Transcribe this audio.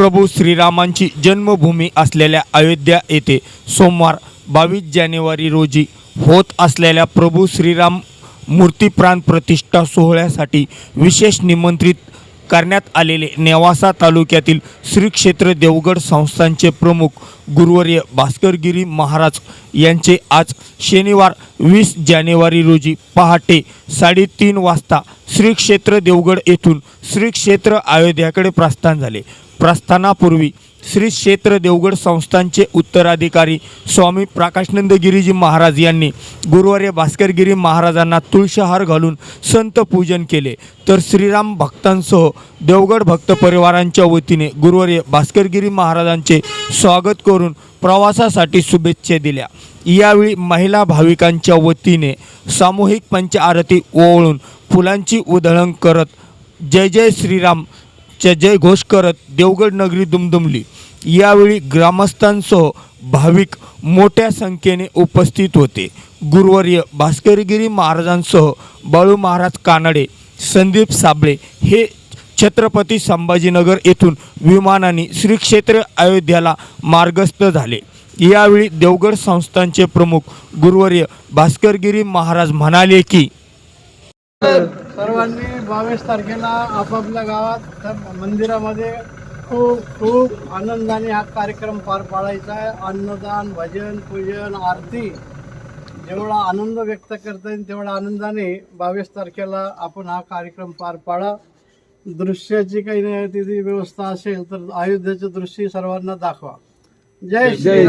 प्रभू श्रीरामांची जन्मभूमी असलेल्या अयोध्या येथे सोमवार बावीस जानेवारी रोजी होत असलेल्या प्रभू श्रीराम मूर्तीप्राण प्रतिष्ठा सोहळ्यासाठी विशेष निमंत्रित करण्यात आलेले नेवासा तालुक्यातील श्री क्षेत्र देवगड संस्थांचे प्रमुख गुरुवर्य भास्करगिरी महाराज यांचे आज शनिवार वीस जानेवारी रोजी पहाटे साडेतीन वाजता श्री क्षेत्र देवगड येथून श्री क्षेत्र अयोध्याकडे प्रस्थान झाले. प्रस्थानापूर्वी श्री क्षेत्र देवगड संस्थांचे उत्तराधिकारी स्वामी प्रकाशनंद गिरीजी महाराज यांनी गुरुवारी भास्करगिरी महाराजांना तुळशीहार घालून संत पूजन केले. तर श्रीराम भक्तांसह देवगड भक्त परिवारांच्या वतीने गुरुवारी भास्करगिरी महाराजांचे स्वागत करून प्रवासासाठी शुभेच्छा दिल्या. यावेळी महिला भाविकांच्या वतीने सामूहिक पंचआरती ओवळून फुलांची उधळण करत जय जय श्रीराम च्या जय घोष करत देवगड नगरी दुमदुमली. यावेळी ग्रामस्थांसह भाविक मोठ्या संख्येने उपस्थित होते. गुरुवर्य भास्करगिरी महाराजांसह बाळू महाराज कानडे संदीप साबळे हे छत्रपती संभाजीनगर येथून विमानाने श्री क्षेत्र अयोध्याला मार्गस्थ झाले. यावेळी देवगड संस्थांचे प्रमुख गुरुवर्य भास्करगिरी महाराज म्हणाले की सर्वांनी बावीस तारखेला आपापल्या गावात त्या मंदिरामध्ये खूप खूप आनंदाने हा कार्यक्रम पार पाडायचा आहे अन्नदान भजन पूजन आरती जेवढा आनंद व्यक्त करता येईल तेवढा आनंदाने बावीस तारखेला आपण हा कार्यक्रम पार पाडा दृश्याची काही नाही तिथे व्यवस्था असेल तर अयोध्येचं दृश्य सर्वांना दाखवा जय श्री